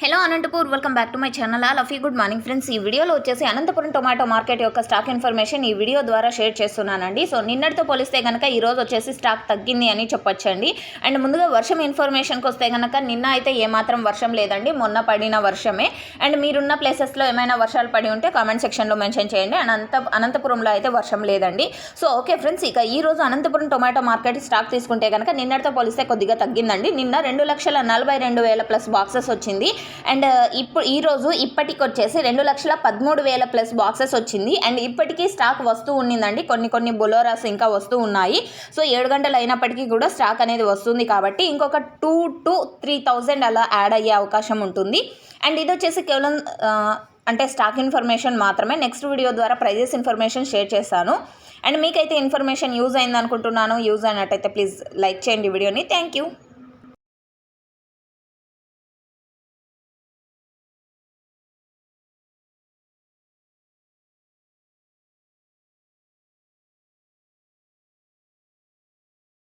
Hello Anantapur welcome back to my channel Luffy good morning friends ఈ వీడియోలో వచ్చేసి Anantapuram tomato market యొక్క stock information ఈ వీడియో ద్వారా షేర్ చేస్తున్నానండి. సో నిన్నటితో పోలిస్తే కనుక ఈ రోజు వచ్చేసి స్టాక్ తగ్గింది అని చెప్పొచ్చండి. అండ్ ముందుగా వర్షం ఇన్ఫర్మేషన్కి వస్తే కనుక నిన్న అయితే ఏమాత్రం వర్షం లేదండి. మొన్న పడిన వర్షమే. అండ్ మీరున్న ప్లేసెస్లో ఏమైనా వర్షాలు పడి ఉంటే కామెంట్ సెక్షన్లో మెన్షన్ చేయండి. అండ్ అనంత అనంతపురంలో అయితే వర్షం లేదండి. సో ఓకే ఫ్రెండ్స్ ఇక ఈ రోజు అనంతపురం టొమాటో మార్కెట్ స్టాక్ తీసుకుంటే కనుక నిన్నటితో పోలిస్తే కొద్దిగా తగ్గిందండి. నిన్న రెండు లక్షల నలభై రెండు వేల ప్లస్ బాక్సెస్ వచ్చింది. అండ్ ఇప్పుడు ఈరోజు ఇప్పటికి వచ్చేసి రెండు లక్షల పదమూడు వేల ప్లస్ బాక్సెస్ వచ్చింది. అండ్ ఇప్పటికీ స్టాక్ వస్తూ ఉన్నిందండి. కొన్ని కొన్ని బొలోరాస్ ఇంకా వస్తూ ఉన్నాయి. సో ఏడు గంటలు అయినప్పటికీ కూడా స్టాక్ అనేది వస్తుంది కాబట్టి ఇంకొక టూ టు త్రీ థౌజండ్ అలా యాడ్ అయ్యే అవకాశం ఉంటుంది. అండ్ ఇది వచ్చేసి కేవలం అంటే స్టాక్ ఇన్ఫర్మేషన్ మాత్రమే. నెక్స్ట్ వీడియో ద్వారా ప్రైజెస్ ఇన్ఫర్మేషన్ షేర్ చేస్తాను అండ్ మీకైతే ఇన్ఫర్మేషన్ యూజ్ అయింది అనుకుంటున్నాను యూజ్ అయినట్టయితే ప్లీజ్ లైక్ చేయండి వీడియోని. Thank you.